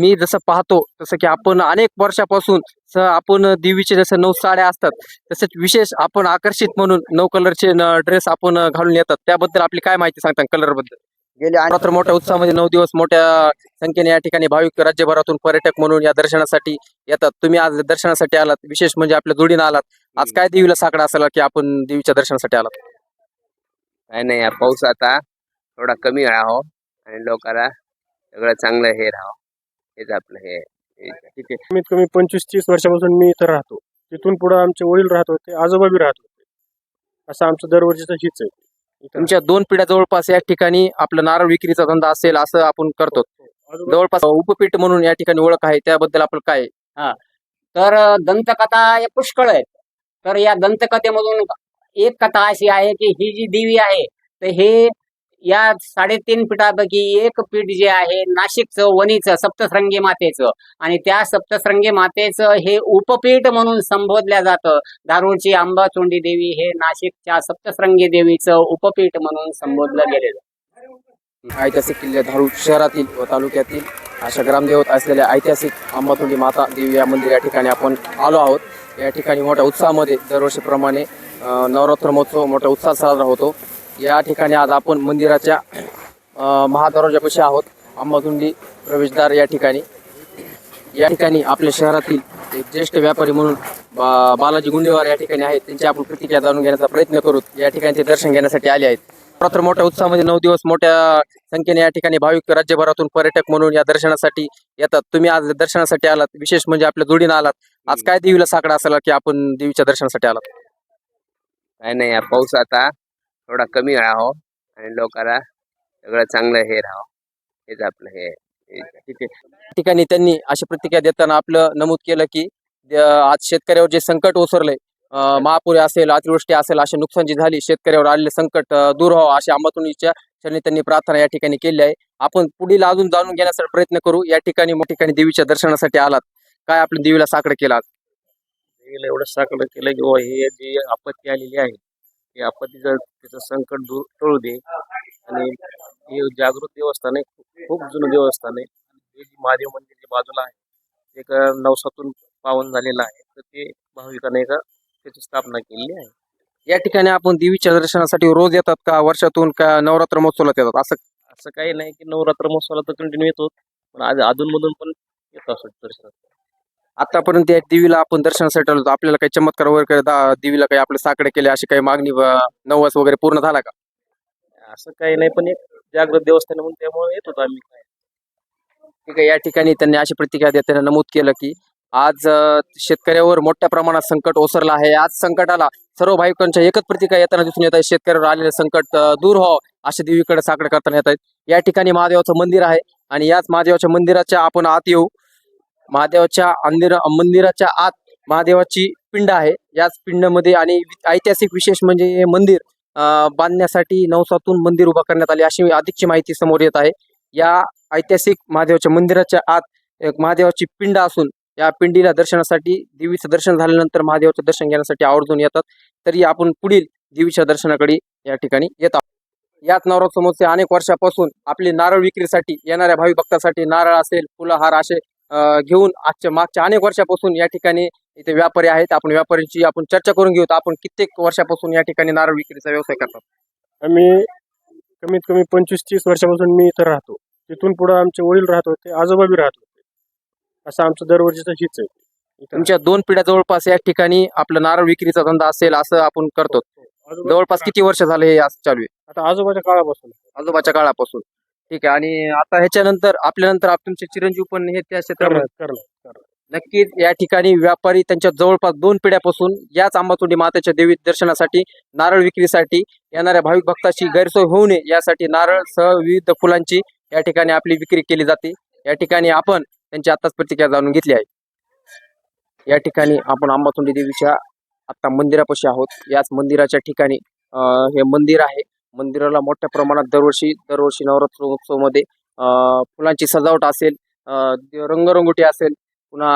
मी जसं पाहतो तसं की आपण अनेक वर्षापासून आपण देवीचे जसं नऊ साड्या असतात तसंच विशेष आपण आकर्षित म्हणून नऊ कलरचे ड्रेस आपण घालून येतात. त्याबद्दल आपली काय माहिती सांगता कलरबद्दल गेले आणि तर मोठ्या उत्साहामध्ये नऊ दिवस मोठ्या संख्येने या ठिकाणी भाविक राज्यभरातून पर्यटक म्हणून या दर्शनासाठी येतात. तुम्ही आज दर्शनासाठी आलात विशेष म्हणजे आपल्या जोडीनं आलात. आज काय देवीला साकडा असाल की आपण देवीच्या दर्शनासाठी आलात? काय नाही पाऊस आता थोडा कमी राहावं आणि लोकांना सगळं चांगलं हे राहावं हेच आपलं हे हे- ठीक आहे. कमीत कमी पंचवीस तीस वर्षापासून मी इथं राहतो. तिथून पुढे आमचे वडील राहत होते आजोबा बी राहत होते. असं आमचं दरवर्षीचं हीच आहे. इथं तुमच्या दोन पिढ्या जवळपास या ठिकाणी आपलं नारळ विक्रीचा धंदा असेल असं आपण करतो. आजोबा- जवळपास उपपीठ म्हणून या ठिकाणी ओळख आहे त्याबद्दल आपण काय? तर दंतकथा या पुष्कळ आहेत तर या दंतकथेमधून एक कथा अशी आहे की ही जी देवी आहे तर हे या साडेतीन पीठापैकी एक पीठ जे आहे नाशिकचं वणीचं सप्तश्रंगी मातेचं. आणि त्या सप्तश्रंगी मातेचं हे उपपीठ म्हणून संबोधल्या जातं. धारूरची अंबाचोंडी देवी हे नाशिकच्या सप्तश्रंगी देवीचं उपपीठ म्हणून संबोधलं गेलेलं. ऐतिहासिक किल्ले धारूर शहरातील व तालुक्यातील अशा ग्रामदेवत असलेल्या ऐतिहासिक अंबातुंडी माता देवी या मंदिर या ठिकाणी आपण आलो आहोत. या ठिकाणी मोठ्या उत्साहामध्ये दरवर्षीप्रमाणे नवरात्र महोत्सव मोठ्या उत्साहात साजरा होतो. या ठिकाणी आज आपण मंदिराच्या महादरवाजापाशी आहोत. अंबातुंडी प्रवेशद्वार या ठिकाणी. या ठिकाणी आपल्या शहरातील एक ज्येष्ठ व्यापारी म्हणून बा बालाजी गुंडेवार या ठिकाणी आहेत. त्यांची आपण प्रतिक्रिया जाणून घेण्याचा प्रयत्न करू. या ठिकाणी ते दर्शन घेण्यासाठी आले आहेत. मात्र मोठ्या उत्साहामध्ये नऊ दिवस मोठ्या संख्येने या ठिकाणी भाविक राज्यभरातून पर्यटक म्हणून या दर्शनासाठी येतात. तुम्ही आज दर्शनासाठी आलात. विशेष म्हणजे आपल्या जोडीनं आलात. आज काय देवीला साकडा असाल की आपण देवीच्या दर्शनासाठी आलात? काय नाही यार पाऊस आता. थोडा कमी राहावं आणि लोकांना सगळं चांगलं हे राहावं. हेच आपलं हे हे- ठिकाणी त्यांनी अशी प्रतिक्रिया देताना आपलं नमूद केलं की आज शेतकऱ्यावर जे संकट ओसरले अं, महापुरे असेल अतिवृष्टी असेल अशी नुकसान जी झाली शेतकऱ्यावर आलेले संकट दूर व्हावं अशी अंबातुनीच्या चरणी त्यांनी प्रार्थना या ठिकाणी केली आहे. आपण पुढील अजून जाणून घेण्याचा प्रयत्न करू. या ठिकाणी मोठ्या ठिकाणी देवीच्या दर्शनासाठी आलात. काय आपल्या देवीला साकडं केलं आज? देवीला एवढं साकडं केलं की हे जी आपत्ती आलेली आहे ते आपत्तीचं त्याचं संकट दूर टळू दे. आणि हे जागृत देवस्थान आहे खूप- जुनं देवस्थान आहे. हे जे महादेव मंदिर जे बाजूला आहे एक नवसातून पावन झालेलं आहे. तर ते भाविकांनी एक त्याची स्थापना केलेली आहे. या ठिकाणी आपण देवीच्या दर्शनासाठी रोज येतात का? वर्षातून का नवरात्र महोत्सवाला येतात? असं असं काही नाही की नवरात्र महोत्सवाला तर कंटिन्यू येतो पण आज अधूनमधून पण येतो असं दर्शन. आतापर्यंत या देवीला आपण दर्शनासाठी आलो होतो. आपल्याला काही चमत्कार वगैरे काही दा- देवीला काही आपले साकडे केले अशी काही मागणी व नवस वगैरे पूर्ण झाला का? असं काही नाही पण एक जागृत देवस्थान म्हणून त्यामुळे येत होतो आम्ही. ठीक आहे या ठिकाणी त्यांनी अशी प्रतिक्रिया देताना नमूद केलं की आज अ, शेतकऱ्यावर मोठ्या प्रमाणात संकट ओसरलं आहे. आज संकटाला सर्व भाविकांच्या एकच प्रतिक्रिया येताना दिसून येत आहे. शेतकऱ्यावर आलेले संकट अ, दूर व्हावं असे देवीकडे साकडे करताना येत आहेत. या ठिकाणी महादेवाचं मंदिर आहे आणि याच महादेवाच्या मंदिराच्या आपण आत येऊ. महादेवाच्या अंदिर मंदिराच्या आत महादेवाची पिंड आहे. याच पिंडमध्ये आणि ऐतिहासिक विशेष म्हणजे हे मंदिर बांधण्यासाठी नवसातून मंदिर उभा करण्यात आले अशी अधिकची माहिती समोर येत आहे. या ऐतिहासिक महादेवाच्या मंदिराच्या आत एक महादेवाची पिंड असून या पिंडीला दर्शनासाठी देवीचं दर्शन झाल्यानंतर महादेवाचं दर्शन घेण्यासाठी आवर्जून येतात. तरी आपण पुढील देवीच्या दर्शनाकडे या ठिकाणी येत आहोत. याच नवरात्र महोत्सव अनेक वर्षापासून आपली नारळ विक्रीसाठी येणाऱ्या भावी भक्तासाठी नारळ असेल फुलं हार असे घेऊन आजच्या मागच्या अनेक वर्षापासून या ठिकाणी इथे व्यापारी आहेत. आपण व्यापाऱ्यांची आपण चर्चा करून घेऊत आपण कित्येक वर्षापासून या ठिकाणी नारळ विक्रीचा व्यवसाय करतात? आम्ही कमीत कमी पंचवीस तीस वर्षापासून मी इथं राहतो. तिथून पुढे आमचे वडील राहत होते आजोबा बी राहत होते. असं आमचं दरवर्षीचं हीच आहे. तुमच्या दोन पिढ्या जवळपास या ठिकाणी आपलं नारळ विक्रीचा धंदा असेल असं आपण करतो. आजोबा- जवळपास किती वर्ष झाले हे असं चालू आहे? आता आजोबाच्या काळापासून. आजोबाच्या काळापासून. ठीक आहे. आणि आता ह्याच्यानंतर आपल्यानंतर आप- तुमचे चिरंजीव पण हे त्या क्षेत्रामध्ये नक्कीच या ठिकाणी व्यापारी त्यांच्या जवळपास दोन पिढ्यापासून याच आंबातुंडी मातेच्या देवी दर्शनासाठी नारळ विक्रीसाठी येणाऱ्या भाविक भक्ताची गैरसोय होऊ नये यासाठी नारळ सह विविध फुलांची या ठिकाणी आपली विक्री केली जाते. या ठिकाणी आपण त्यांची आताच प्रतिक्रिया जाणून घेतली आहे. या ठिकाणी आपण आंबातुंडी देवीच्या आता मंदिरापाशी आहोत. याच मंदिराच्या ठिकाणी हे मंदिर आहे. मंदिराला मोठ्या प्रमाणात दरवर्षी दरवर्षी नवरात्र उत्सवमध्ये फुलांची सजावट असेल रंगरंगोटी असेल पुन्हा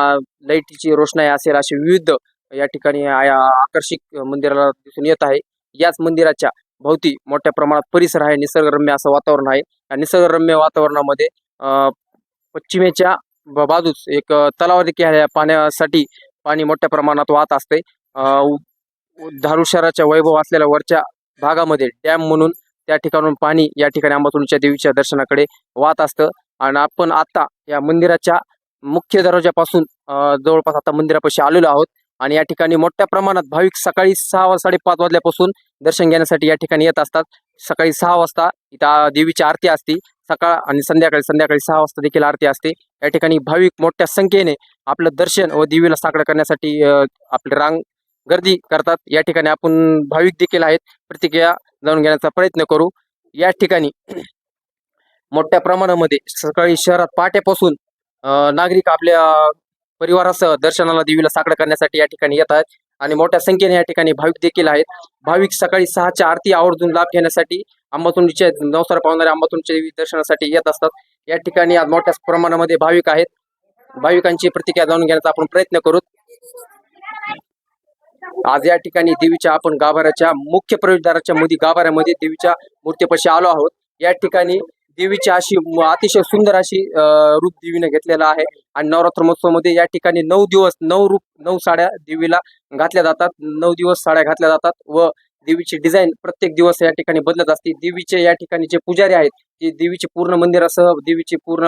लाईटीची रोषणाई असेल असे विविध या ठिकाणी आकर्षित आकर्षक मंदिराला दिसून येत आहे. याच मंदिराच्या भोवती मोठ्या प्रमाणात परिसर आहे निसर्गरम्य असं वातावरण आहे. या निसर्गरम्य वातावरणामध्ये पश्चिमेच्या बाजूच बाजूस एक अ, तलाव देखील या पाण्यासाठी पाणी मोठ्या प्रमाणात वाहत असते. अ, शहराच्या वैभव असलेल्या वरच्या भागामध्ये डॅम म्हणून त्या ठिकाणून पाणी या ठिकाणी अंबातुणीच्या देवीच्या दर्शनाकडे वाहत असतं. आणि आपण आता या मंदिराच्या मुख्य दरवाजापासून जवळपास आता मंदिरापाशी आलेलो आहोत. आणि या ठिकाणी मोठ्या प्रमाणात भाविक सकाळी सहा साडेपाच वाजल्यापासून दर्शन घेण्यासाठी या ठिकाणी येत असतात. सकाळी सहा वाजता इथं देवीची आरती असते. सकाळ आणि संध्याकाळी संध्याकाळी सहा वाजता देखील आरती असते. या ठिकाणी भाविक मोठ्या संख्येने आपलं दर्शन व देवीला साकडं करण्यासाठी आपली आपले रांग गर्दी करतात. या ठिकाणी आपण भाविक देखील आहेत. प्रतिक्रिया जाणून घेण्याचा प्रयत्न करू. या ठिकाणी मोठ्या प्रमाणामध्ये सकाळी शहरात पहाटेपासून नागरिक आपल्या परिवारासह दर्शनाला देवीला साकडं करण्यासाठी या ठिकाणी येत आहेत. आणि मोठ्या संख्येने या ठिकाणी भाविक देखील आहेत. भाविक सकाळी सहाच्या आरती आवर्जून लाभ घेण्यासाठी अंबातुंडीच्या नवसार पावणाऱ्या अंबातुंडीच्या देवी दर्शनासाठी येत असतात. या ठिकाणी आज मोठ्या प्रमाणामध्ये भाविक आहेत. भाविकांची प्रतिक्रिया जाणून घेण्याचा आपण प्रयत्न करू. आज या ठिकाणी देवीच्या आपण गाभाऱ्याच्या मुख्य प्रवेशद्वाराच्या मध्ये गाभाऱ्यामध्ये देवीच्या मूर्तीपाशी आलो आहोत. या ठिकाणी देवीची अशी अतिशय सुंदर अशी रूप देवीने घेतलेला आहे. आणि नवरात्र महोत्सवामध्ये या ठिकाणी नऊ दिवस नऊ रूप नऊ साड्या देवीला घातल्या जातात. नऊ दिवस साड्या घातल्या जातात व देवीची डिझाईन प्रत्येक दिवस या ठिकाणी बदलत असते. देवीचे या ठिकाणी जे पुजारी आहेत ते देवीचे पूर्ण मंदिरासह देवीचे पूर्ण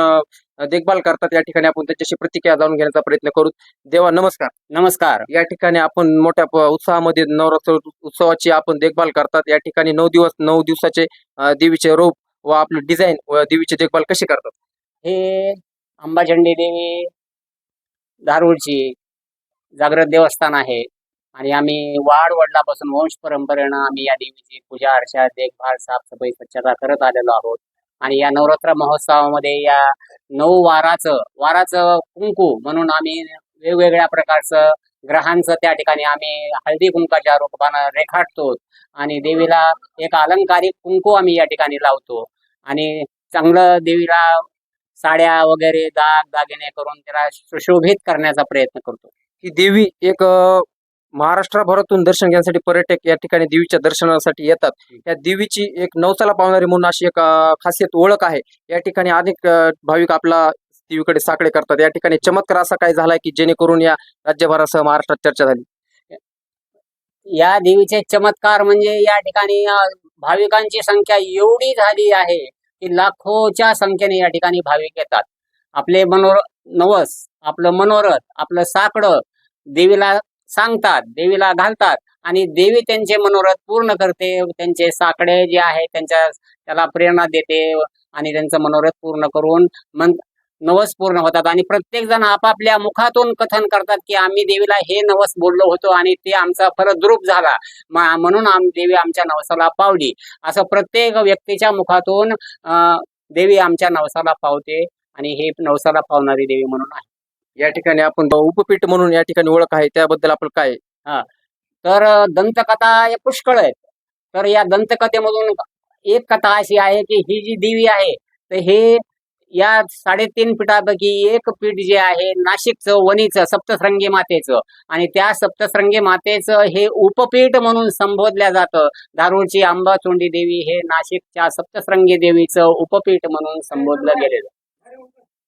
देखभाल करतात. या ठिकाणी आपण त्याच्याशी प्रतिक्रिया जाणून घेण्याचा प्रयत्न करू. देवा नमस्कार. नमस्कार. या ठिकाणी आपण मोठ्या उत्साहामध्ये नवरात्र उत्सवाची आपण देखभाल करतात. या ठिकाणी नऊ दिवस नऊ दिवसाचे देवीचे रूप व आपले डिझाईन व देवीची देखभाल कशी करतात? हे अंबाचंडी देवी धारूरची जागृत देवस्थान आहे. आणि आम्ही वाढ वडिलापासून वंश परंपरेनं आम्ही या देवीची पूजा अर्चा देखभाल साफसफाई स्वच्छता करत आलेलो आहोत. आणि या नवरात्र महोत्सवामध्ये या नऊ वाराचं वाराचं कुंकू म्हणून आम्ही वेगवेगळ्या प्रकारचं ग्रहांचं त्या ठिकाणी आम्ही हळदी कुंकाच्या रूपानं रेखाटतो आणि देवीला एक अलंकारिक कुंकू आम्ही या ठिकाणी लावतो. आणि चांगलं देवीला साड्या वगैरे दाग दागिने करून त्याला सुशोभित करण्याचा प्रयत्न करतो. ही देवी एक महाराष्ट्रभरातून दर्शन घेण्यासाठी पर्यटक या ठिकाणी देवीच्या दर्शनासाठी येतात. या देवीची एक नवसाला पावणारी म्हणून अशी एक खासियत ओळख आहे. या ठिकाणी अनेक भाविक आपला देवीकडे साकडे करतात. या ठिकाणी चमत्कार असा काय झालाय की जेणेकरून या राज्यभरासह महाराष्ट्रात चर्चा झाली. या देवीचे चमत्कार म्हणजे या ठिकाणी भाविकांची संख्या एवढी झाली आहे की लाखोच्या संख्येने या ठिकाणी भाविक येतात. आपले मनोर नवस आपलं मनोरथ आपलं साकडं देवीला सांगतात देवीला घालतात आणि देवी त्यांचे मनोरथ पूर्ण करते. त्यांचे साकडे जे आहे त्यांच्या त्याला प्रेरणा देते आणि त्यांचं मनोरथ पूर्ण करून मन नवस पूर्ण होतात. आणि प्रत्येक जण आपापल्या मुखातून कथन करतात की आम्ही देवीला हे नवस बोललो होतो आणि ते आमचा फलद्रूप झाला. म्हणून आम देवी आमच्या नवसाला पावली. असं प्रत्येक व्यक्तीच्या मुखातून अं, देवी आमच्या नवसाला पावते आणि हे नवसाला पावणारी देवी म्हणून आहे. या ठिकाणी आपण उपपीठ म्हणून या ठिकाणी ओळख आहे त्याबद्दल आपण काय हा. तर दंतकथा या पुष्कळ आहेत. तर या दंतकथेमधून एक कथा अशी आहे की ही जी देवी आहे तर हे या साडेतीन पीठापैकी एक पीठ जे आहे नाशिकचं वणीचं सप्तश्रंगी मातेचं. आणि त्या सप्तश्रंगी मातेचं हे उपपीठ म्हणून संबोधल्या जातं. दारूची आंबाचोंडी देवी हे नाशिकच्या सप्तश्रंगी देवीचं उपपीठ म्हणून संबोधलं गेलेलं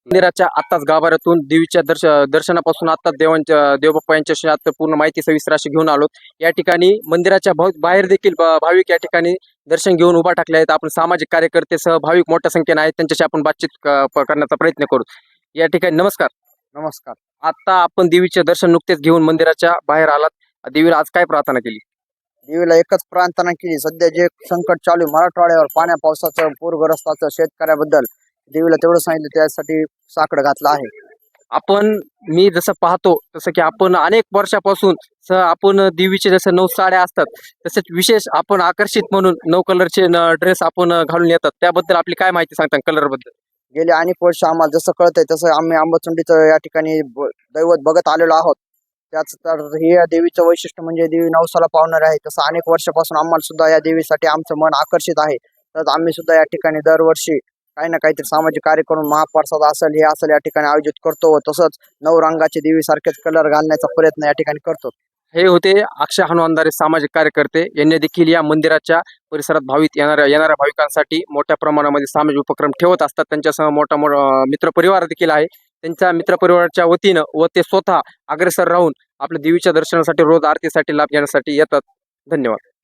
मंदिराच्या आत्ताच गाभाऱ्यातून देवीच्या दर्श दर्शनापासून आत्ताच देवांच्या देवबाप्पा यांच्याशी आता पूर्ण माहिती सविस्तर अशी घेऊन आलो. या ठिकाणी मंदिराच्या भाव- बाहेर देखील भाविक या ठिकाणी दर्शन घेऊन उभा टाकले आहेत. आपण सामाजिक कार्यकर्ते सह भाविक मोठ्या संख्येने आहेत. त्यांच्याशी आपण बातचीत करण्याचा प्रयत्न करू. या ठिकाणी नमस्कार. नमस्कार. आता आपण देवीचे दर्शन नुकतेच घेऊन मंदिराच्या बाहेर आलात. देवीला आज काय प्रार्थना केली? देवीला एकच प्रार्थना केली. सध्या जे संकट चालू मराठवाड्यावर पाण्या पावसाचं पूरग्रस्ताचं शेतकऱ्याबद्दल देवीला तेवढं सांगितलं त्यासाठी साकडं घातलं आहे. आपण मी जसं पाहतो तसं की आपण अनेक वर्षापासून स आपण देवीचे जसं नऊ साड्या असतात तसेच विशेष आपण आकर्षित म्हणून नऊ कलरचे ड्रेस आपण घालून येतात. त्याबद्दल आपली काय माहिती सांगता कलरबद्दल? गेले अनेक वर्ष आम्हाला जसं कळतंय तसं आम्ही आंबाचुंडीचं या ठिकाणी दैवत बघत आलेलो आहोत. त्याच तर हे या देवीचं वैशिष्ट्य म्हणजे देवी नवसाला पावणार आहे. तसं अनेक वर्षापासून आम्हाला सुद्धा या देवीसाठी आमचं मन आकर्षित आहे. तर आम्ही सुद्धा या ठिकाणी दरवर्षी काही ना काहीतरी सामाजिक कार्य करून महाप्रसाद असेल हे असेल या ठिकाणी आयोजित करतो व तसंच नऊ रंगाचे देवीसारखेच कलर घालण्याचा प्रयत्न या ठिकाणी करतो. हे होते अक्षय हनुमानदारे सामाजिक कार्यकर्ते. यांनी देखील या मंदिराच्या परिसरात भावित येणाऱ्या येणाऱ्या भाविकांसाठी मोठ्या प्रमाणामध्ये सामाजिक उपक्रम ठेवत असतात. त्यांच्यासह मोठा मोठा मित्रपरिवार देखील आहे. त्यांच्या मित्रपरिवाराच्या वतीनं व ते स्वतः अग्रेसर राहून आपल्या देवीच्या दर्शनासाठी रोज आरतीसाठी लाभ घेण्यासाठी येतात. धन्यवाद.